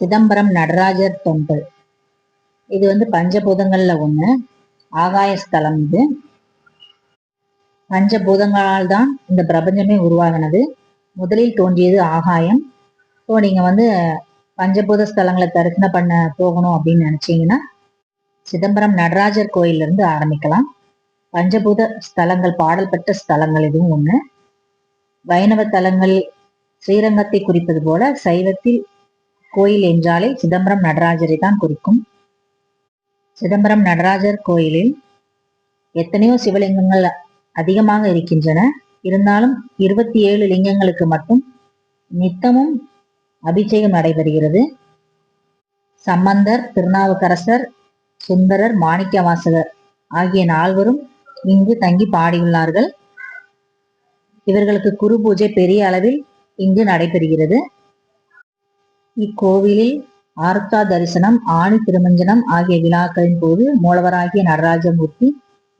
Chidambaram Natarajar temple இது வந்து பஞ்சபூதங்கள்ல ஒண்ணு. ஆகாய ஸ்தலம் இது. பஞ்சபூதங்களால் தான் இந்த பிரபஞ்சமே உருவாகினது. முதலில் தோன்றியது ஆகாயம். ஸோ நீங்க வந்து பஞ்சபூத ஸ்தலங்களை தரிசனம் பண்ண போகணும் அப்படின்னு நினைச்சீங்கன்னா சிதம்பரம் நடராஜர் கோயில்ல இருந்து ஆரம்பிக்கலாம். பஞ்சபூத ஸ்தலங்கள் பாடல் பெற்ற ஸ்தலங்கள் இதுவும் ஒண்ணு. வைணவ தலங்கள் ஸ்ரீரங்கத்தை குறிப்பது போல சைவத்தில் கோயில் என்றாலே சிதம்பரம் நடராஜரை தான் குறிக்கும். சிதம்பரம் நடராஜர் கோயிலில் எத்தனையோ சிவலிங்கங்கள் அதிகமாக இருக்கின்றன. இருந்தாலும் இருபத்தி ஏழு லிங்கங்களுக்கு மட்டும் நித்தமும் அபிஷேகம் நடைபெறுகிறது. சம்பந்தர் திருநாவுக்கரசர் சுந்தரர் மாணிக்கவாசகர் ஆகிய நால்வரும் இங்கு தங்கி பாடியுள்ளார்கள். இவர்களுக்கு குரு பூஜை பெரிய அளவில் இங்கு நடைபெறுகிறது. இக்கோவிலில் ஆர்த்தா தரிசனம் ஆணி திருமஞ்சனம் ஆகிய விழாக்களின் போது மூலவராகிய நடராஜமூர்த்தி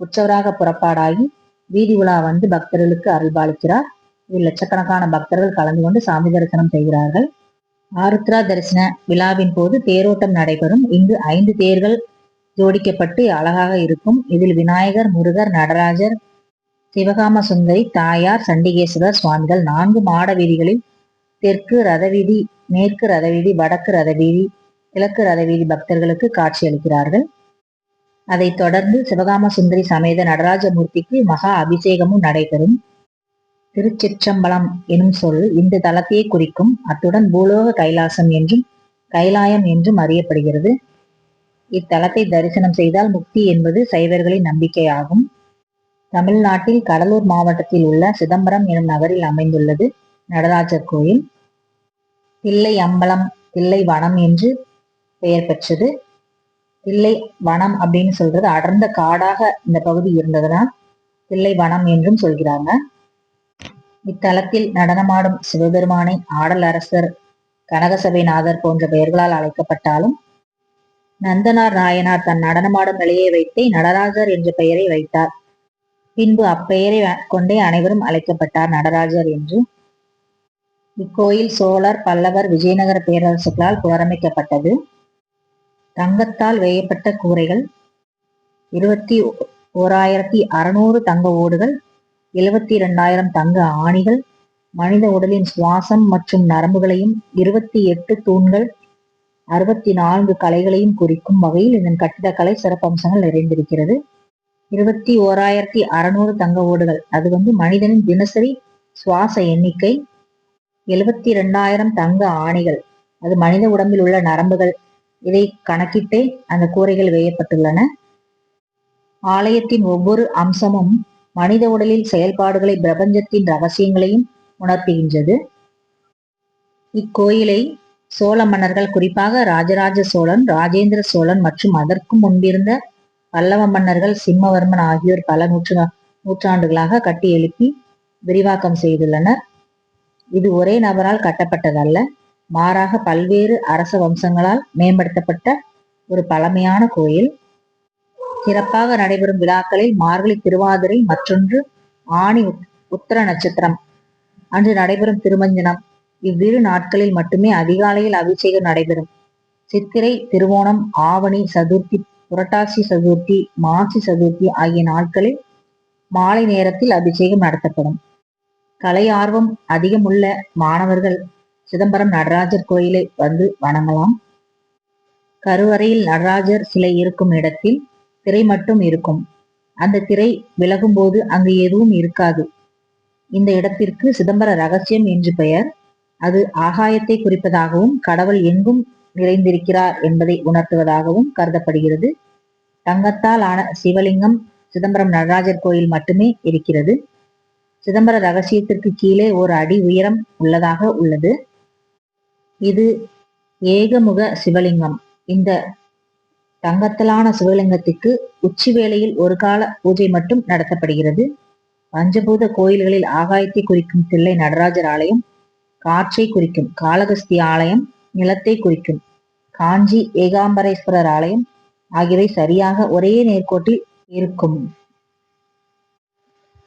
உற்சவராக புறப்பாடாகி வீதி உலா வந்து பக்தர்களுக்கு அருள்பாலிக்கிறார். இதில் லட்சக்கணக்கான பக்தர்கள் கலந்து கொண்டு சாமி தரிசனம் செய்கிறார்கள். ஆருத்ரா தரிசன விழாவின் போது தேரோட்டம் நடைபெறும். இங்கு ஐந்து தேர்கள் ஜோடிக்கப்பட்டு அழகாக இருக்கும். இதில் விநாயகர் முருகர் நடராஜர் சிவகாம சுந்தரி தாயார் சண்டிகேஸ்வரர் சுவாமிகள் நான்கு மாட வீதிகளில் தெற்கு ரதவீதி மேற்கு ரதவீதி வடக்கு ரதவீதி கிழக்கு ரதவீதி பக்தர்களுக்கு காட்சியளிக்கிறார்கள் அதைத் தொடர்ந்து சிவகாம சுந்தரி சமேத நடராஜமூர்த்திக்கு மகா அபிஷேகமும் நடைபெறும். திருச்சிற்றம்பலம் எனும் சொல் இந்த தலத்தையே குறிக்கும். அத்துடன் பூலோக கைலாசம் என்றும் கைலாயம் என்றும் அறியப்படுகிறது. இத்தலத்தை தரிசனம் செய்தால் முக்தி என்பது சைவர்களின் நம்பிக்கையாகும். தமிழ்நாட்டில் கடலூர் மாவட்டத்தில் உள்ள சிதம்பரம் எனும் நகரில் அமைந்துள்ளது நடராஜர் கோயில். தில்லை அம்பலம் தில்லை வனம் என்று பெயர் பெற்றது. தில்லை வனம் அப்படின்னு சொல்றது அடர்ந்த காடாக இந்த பகுதி இருந்ததுனால் தில்லை வனம் என்றும் சொல்கிறாங்க. இத்தலத்தில் நடனமாடும் சிவபெருமானை ஆடல் அரசர் கனகசபைநாதர் போன்ற பெயர்களால் அழைக்கப்பட்டாலும் நந்தனார் நாயனார் தன் நடனமாடும் நிலையை வைத்தே நடராஜர் என்ற பெயரை வைத்தார். பின்பு அப்பெயரை கொண்டே அனைவரும் அழைக்கப்பட்டார் நடராஜர் என்று இக்கோயில் சோழர் பல்லவர் விஜயநகர பேரரசுகளால் புனரமைக்கப்பட்டது. தங்கத்தால் வேயப்பட்ட கூரைகள் இருபத்தி ஓராயிரத்தி அறுநூறு தங்க ஓடுகள் எழுபத்தி இரண்டாயிரம் தங்க ஆணிகள் மனித உடலின் சுவாசம் மற்றும் நரம்புகளையும் இருபத்தி எட்டு தூண்கள் அறுபத்தி நான்கு கலைகளையும் குறிக்கும் வகையில் இதன் கட்டிடக்கலை சிறப்பம்சங்கள் நிறைந்திருக்கிறது. இருபத்தி ஓராயிரத்தி அறுநூறு தங்க ஓடுகள் அது வந்து மனிதனின் தினசரி சுவாச எண்ணிக்கை எழுபத்தி இரண்டாயிரம் தங்க ஆணைகள். அது மனித உடம்பில் உள்ள நரம்புகள். இதை கணக்கிட்டே அந்த கூரைகள் வேயப்பட்டுள்ளன. ஆலயத்தின் ஒவ்வொரு அம்சமும் மனித உடலில் செயல்பாடுகளை பிரபஞ்சத்தின் ரகசியங்களையும் உணர்த்துகின்றது. இக்கோயிலை சோழ மன்னர்கள் குறிப்பாக ராஜராஜ சோழன் ராஜேந்திர சோழன் மற்றும் அதற்கும் முன்பிருந்த பல்லவ மன்னர்கள் சிம்மவர்மன் ஆகியோர் பல நூற்று நூற்றாண்டுகளாக கட்டி எழுப்பி விரிவாக்கம் செய்துள்ளனர். இது ஒரே நபரால் கட்டப்பட்டதல்ல. மாறாக பல்வேறு அரச வம்சங்களால் மேம்படுத்தப்பட்ட ஒரு பழமையான கோயில். சிறப்பாக நடைபெறும் விழாக்களில் மார்கழி திருவாதிரை மற்றொன்று ஆணி உத்தர நட்சத்திரம். அன்று நடைபெறும் திருமஞ்சனம். இவ்விரு நாட்களில் மட்டுமே அதிகாலையில் அபிஷேகம் நடைபெறும். சித்திரை திருவோணம் ஆவணி சதுர்த்தி புரட்டாசி சதுர்த்தி மாசி சதுர்த்தி ஆகிய நாட்களில் மாலை நேரத்தில் அபிஷேகம் நடத்தப்படும். கலை ஆர்வம் அதிகமுள்ள மாணவர்கள் சிதம்பரம் நடராஜர் கோயிலை வந்து வணங்கலாம். கருவறையில் நடராஜர் சிலை இருக்கும் இடத்தில் திரை மட்டும் இருக்கும். அந்த திரை விலகும் போது அங்கு எதுவும் இருக்காது. இந்த இடத்திற்கு சிதம்பர ரகசியம் என்று பெயர். அது ஆகாயத்தை குறிப்பதாகவும் கடவுள் எங்கும் நிறைந்திருக்கிறார் என்பதை உணர்த்துவதாகவும் கருதப்படுகிறது. தங்கத்தால் ஆன சிவலிங்கம் சிதம்பரம் நடராஜர் கோயில் மட்டுமே இருக்கிறது. சிதம்பர ரகசியத்திற்கு கீழே ஒரு அடி உயரம் உள்ளதாக உள்ளது. இது ஏகமுக சிவலிங்கம். இந்த தங்கத்திலான சிவலிங்கத்துக்கு உச்சி வேளையில் ஒரு கால பூஜை மட்டும் நடத்தப்படுகிறது. பஞ்சபூத கோயில்களில் ஆகாயத்தை குறிக்கும் தில்லை நடராஜர் ஆலயம் காற்றை குறிக்கும் காளகஸ்தி ஆலயம் நிலத்தை குறிக்கும் காஞ்சி ஏகாம்பரேஸ்வரர் ஆலயம் ஆகியவை சரியாக ஒரே நேர்கோட்டில் இருக்கும்.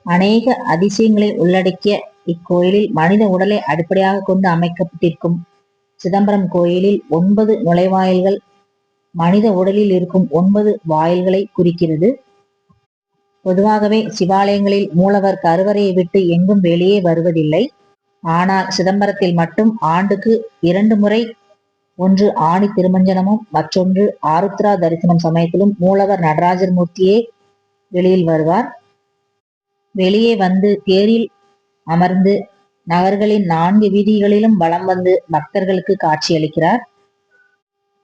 அநேக அதிசயங்களை உள்ளடக்கிய இக்கோயிலில் மனித உடலை அடிப்படையாக கொண்டு அமைக்கப்பட்டிருக்கும். சிதம்பரம் கோயிலில் ஒன்பது நுழைவாயில்கள் மனித உடலில் இருக்கும் ஒன்பது வாயில்களை குறிக்கிறது. பொதுவாகவே சிவாலயங்களில் மூலவர் கருவறையை விட்டு எங்கும் வெளியே வருவதில்லை. ஆனால் சிதம்பரத்தில் மட்டும் ஆண்டுக்கு இரண்டு முறை ஒன்று ஆணி திருமஞ்சனமும் மற்றொன்று ஆருத்ரா தரிசனம் சமயத்திலும் மூலவர் நடராஜர் மூர்த்தியே வெளியில் வருவார். வெளியே வந்து தேரில் அமர்ந்து நகர்களின் நான்கு வீதிகளிலும் வலம் வந்து பக்தர்களுக்கு காட்சியளிக்கிறார்.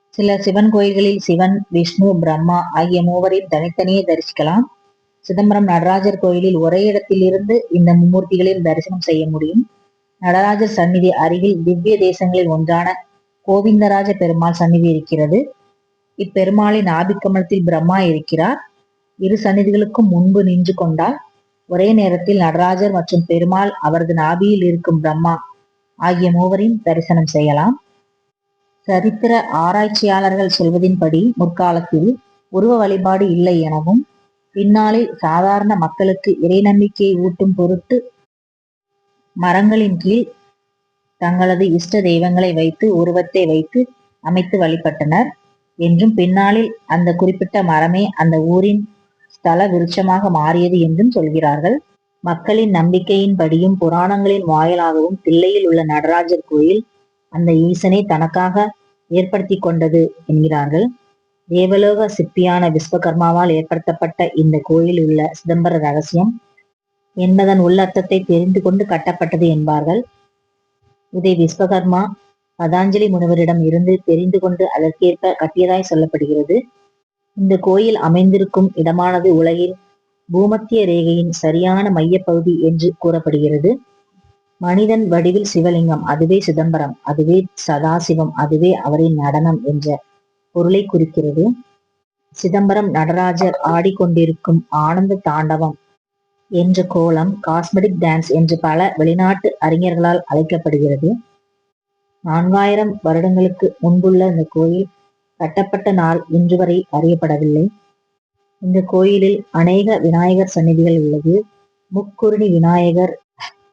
சில சிவன் கோயில்களில் சிவன் விஷ்ணு பிரம்மா ஆகிய மூவரையும் தனித்தனியே தரிசிக்கலாம். சிதம்பரம் நடராஜர் கோயிலில் ஒரே இடத்தில் இருந்து இந்த மும்மூர்த்திகளையும் தரிசனம் செய்ய முடியும். நடராஜர் சந்நிதி அருகில் திவ்ய தேசங்களில் ஒன்றான கோவிந்தராஜ பெருமாள் சந்நிதி இருக்கிறது. இப்பெருமாளின் ஆபிக்கமலத்தில் பிரம்மா இருக்கிறார். இரு சந்நிதிகளுக்கும் முன்பு நின்று கொண்டால் ஒரே நேரத்தில் நடராஜர் மற்றும் பெருமாள் அவரது நாபியில் இருக்கும் பிரம்மா ஆகிய மூவரையும் தரிசனம் செய்யலாம். சரித்திர ஆராய்ச்சியாளர்கள் சொல்வதின்படி முற்காலத்தில் உருவ வழிபாடு இல்லை எனவும் பின்னாளில் சாதாரண மக்களுக்கு இறை நம்பிக்கையை ஊட்டும் பொருட்டு மரங்களின் கீழ் தங்களது இஷ்ட தெய்வங்களை வைத்து உருவத்தை வைத்து அமைத்து வழிபட்டனர். என்றும் பின்னாளில் அந்த குறிப்பிட்ட மரமே அந்த ஊரின் தல விருட்சமாக மாறியது என்றும் சொல்கிறார்கள். மக்களின் நம்பிக்கையின்படியும் புராணங்களின் வாயிலாகவும் தில்லையில் உள்ள நடராஜர் கோயில் அந்த ஈசனை தனக்காக ஏற்படுத்தி கொண்டது என்கிறார்கள். தேவலோக சிற்பியான விஸ்வகர்மாவால் ஏற்படுத்தப்பட்ட இந்த கோயில் உள்ள சிதம்பர ரகசியம் என்பதன் உள்ளர்த்தத்தை தெரிந்து கொண்டு கட்டப்பட்டது என்பார்கள். இதை விஸ்வகர்மா பதாஞ்சலி முனிவரிடம் இருந்து தெரிந்து கொண்டு அதற்கேற்ப கட்டியதாய் சொல்லப்படுகிறது. இந்த கோயில் அமைந்திருக்கும் இடமானது உலகின் பூமத்திய ரேகையின் சரியான மையப்பகுதி என்று கூறப்படுகிறது. மனிதன் வடிவில் சிவலிங்கம் அதுவே சிதம்பரம் அதுவே சதாசிவம் அதுவே அவரின் நடனம் என்ற பொருளை குறிக்கிறது. சிதம்பரம் நடராஜர் ஆடிக்கொண்டிருக்கும் ஆனந்த தாண்டவம் என்ற கோலம் காஸ்மெட்டிக் டான்ஸ் என்று பல வெளிநாட்டு அறிஞர்களால் அழைக்கப்படுகிறது. நான்காயிரம் வருடங்களுக்கு முன்புள்ள இந்த கோயில் கட்டப்பட்ட நாள் இன்று வரை அறியப்படவில்லை. இந்த கோயிலில் அநேக விநாயகர் சன்னதிகள் உள்ளது. முக்குருணி விநாயகர்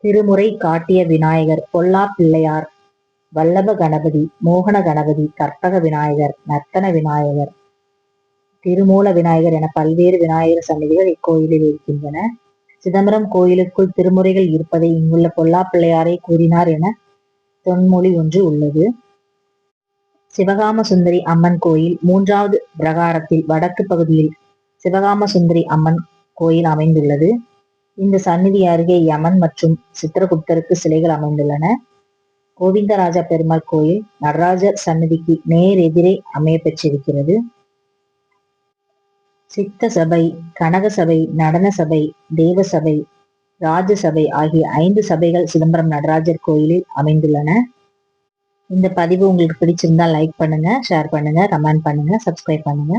திருமுறை காட்டிய விநாயகர் பொல்லா பிள்ளையார் வல்லப கணபதி மோகன கணபதி கற்பக விநாயகர் நர்த்தன விநாயகர் திருமூல விநாயகர் என பல்வேறு விநாயகர் சன்னதிகள் இக்கோயிலில் இருக்கின்றன. சிதம்பரம் கோயிலுக்குள் திருமுறைகள் இருப்பதை இங்குள்ள பொல்லா பிள்ளையாரை கூறினார் என தொன்மொழி ஒன்று உள்ளது. சிவகாம சுந்தரி அம்மன் கோயில் மூன்றாவது பிரகாரத்தில் வடக்கு பகுதியில் சிவகாம சுந்தரி அம்மன் கோயில் அமைந்துள்ளது. இந்த சந்நிதி அருகே யமன் மற்றும் சித்திரகுப்தருக்கு சிலைகள் அமைந்துள்ளன. கோவிந்தராஜா பெருமாள் கோயில் நடராஜர் சந்நிதிக்கு நேர் எதிரே அமைய பெற்றிருக்கிறது. சித்த சபை கனக சபை நடன சபை தேவ சபை ராஜசபை ஆகிய ஐந்து சபைகள் சிதம்பரம் நடராஜர் கோயிலில் அமைந்துள்ளன. இந்த பதிவு உங்களுக்கு பிடிச்சிருந்தா லைக் பண்ணுங்க ஷேர் பண்ணுங்க கமெண்ட் பண்ணுங்க சப்ஸ்கிரைப் பண்ணுங்க.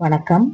வணக்கம்.